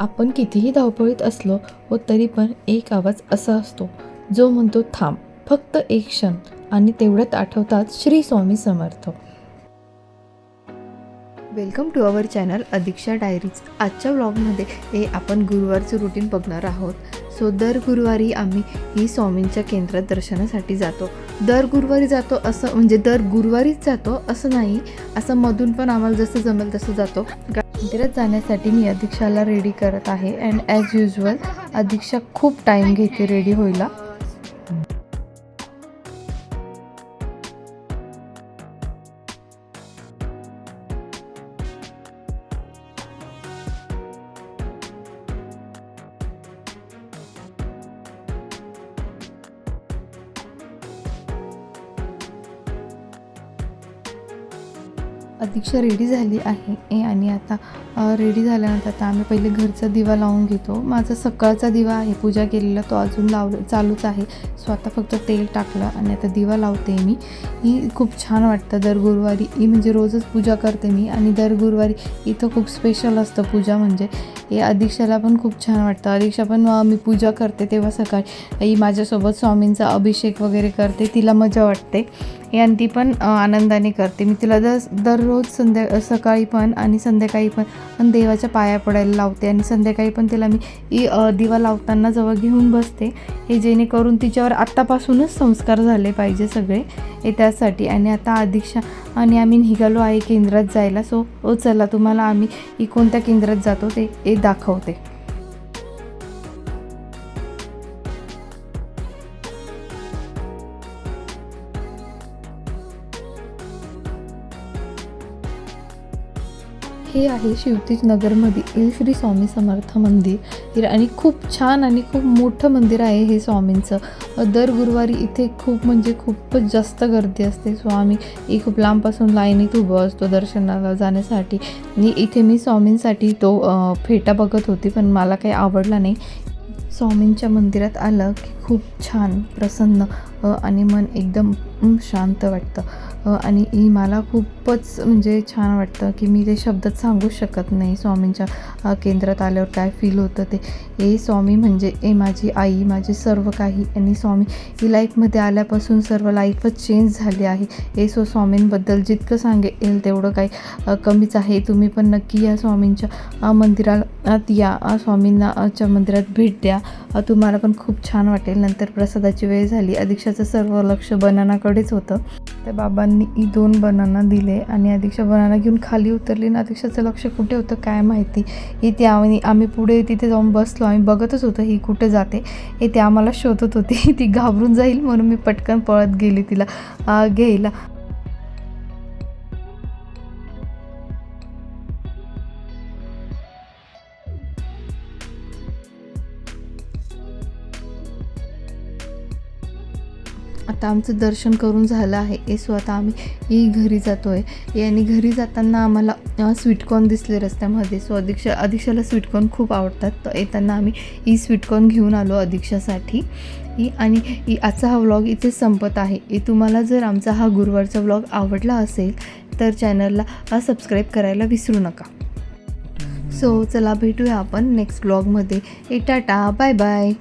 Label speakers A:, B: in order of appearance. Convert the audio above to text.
A: आपण कितीही धावपळीत असलो व तरी पण एक आवाज असा असतो जो म्हणतो थांब फक्त एक क्षण. आणि तेवढ्यात आठवतात Shri Swami Samarth. Welcome to our channel Adiksha diaries. आजच्या व्लॉगमध्ये हे आपण गुरुवारचं रुटीन बघणार आहोत. सो दर गुरुवारी आम्ही ही स्वामींच्या केंद्रात दर्शनासाठी जातो. दर गुरुवारी जातो असं म्हणजे दर गुरुवारीच जातो असं नाही असं मधून पण आम्हाला जसं जमेल तसं जातो. मंदिरात जाण्यासाठी मी अधीक्षाला रेडी करत आहे. अँड ॲज युजल अधीक्षा खूप टाईम घेते रेडी होईला अधीक्षा रेडी झाली आहे. ए आणि आता रेडी झाल्यानंतर आता आम्ही पहिले घरचा दिवा लावून घेतो. माझा सकाळचा दिवा आहे पूजा केलेला तो अजून लाव चालूच आहे. स्वतः फक्त तेल टाकलं आणि आता दिवा लावते मी. ही खूप छान वाटतं दर गुरुवारी. ही म्हणजे रोजच पूजा करते मी आणि दर गुरुवारी इथं खूप स्पेशल असतं पूजा म्हणजे. हे अधीक्षाला पण खूप छान वाटतं. अधीक्षा पण मी पूजा करते तेव्हा सकाळी. माझ्यासोबत स्वामींचा अभिषेक वगैरे करते तिला मजा वाटते. आणि ती पण आनंदाने करते. मी तिला दर दररोज संध्या सकाळी पण आणि संध्याकाळी पण आणि देवाच्या पाया पडायला लावते. आणि संध्याकाळी पण तिला मी ई दिवा लावताना जवळ घेऊन बसते. हे जेणेकरून तिच्यावर आत्तापासूनच संस्कार झाले पाहिजे सगळे हे त्यासाठी. आणि आता अधिक्षा आणि आम्ही निघालो आहे केंद्रात जायला. सो ओ चला तुम्हाला आम्ही कोणत्या केंद्रात जातो ते हे दाखवते. हे आहे शिवतीज नगरमधील श्री स्वामी समर्थ मंदिर. आणि खूप छान आणि खूप मोठं मंदिर आहे हे स्वामींचं. दर गुरुवारी इथे खूप म्हणजे खूपच जास्त गर्दी असते. स्वामी एक ही खूप लांबपासून लाईनीत उभं असतो दर्शनाला जाण्यासाठी. आणि इथे मी स्वामींसाठी तो फेटा बघत होती पण मला काही आवडला नाही. स्वामींच्या मंदिरात आलं की खूप छान प्रसन्न आणि मन एकदम शांत वाटतं. आणि ही मला खूपच म्हणजे छान वाटतं की मी ते शब्दात सांगू शकत नाही स्वामींच्या केंद्रात आल्यावर काय फील होतं ते. ए स्वामी म्हणजे ए माझी आई माझे सर्व काही. आणि स्वामी ही लाईफमध्ये आल्यापासून सर्व लाईफच चेंज झाली आहे. ए सो स्वामींबद्दल जितकं सांगेल तेवढं काही कमीच आहे. तुम्ही पण नक्की या स्वामींच्या मंदिरात या. स्वामींनाच्या मंदिरात भेट द्या. तुम्हाला पण खूप छान वाटेल. नंतर प्रसादाची वेळ झाली. अधीक्षाचं सर्व लक्ष बनानाकडेच होतं. त्या बाबांनी ही दोन बनाना दिले आणि अधीक्षा बनाना घेऊन खाली उतरली ना अधीक्षाचं लक्ष कुठे होतं काय माहिती? इथे आम्ही आम्ही पुढे तिथे जाऊन बसलो. आम्ही बघतच होतो ही कुठे जाते. हे ते आम्हाला शोधत होती. ती घाबरून जाईल म्हणून मी पटकन पळत गेली तिला घ्यायला. आता आमचं दर्शन करून झालं आहे. ए सो आता आम्ही ई घरी जातो आहे आणि घरी जाताना आम्हाला स्वीटकॉर्न दिसले रस्त्यामध्ये. सो अधीक्षा अधीक्षाला स्वीटकॉर्न खूप आवडतात. तर येताना आम्ही ई स्वीटकॉर्न घेऊन आलो अधीक्षासाठी ई आणि ई आजचा हा व्लॉग इथे संपत आहे. ई तुम्हाला जर आमचा हा गुरुवारचा व्लॉग आवडला असेल तर चॅनलला सबस्क्राईब करायला विसरू नका. सो चला भेटूया आपण नेक्स्ट ब्लॉगमध्ये ए टाटा बाय बाय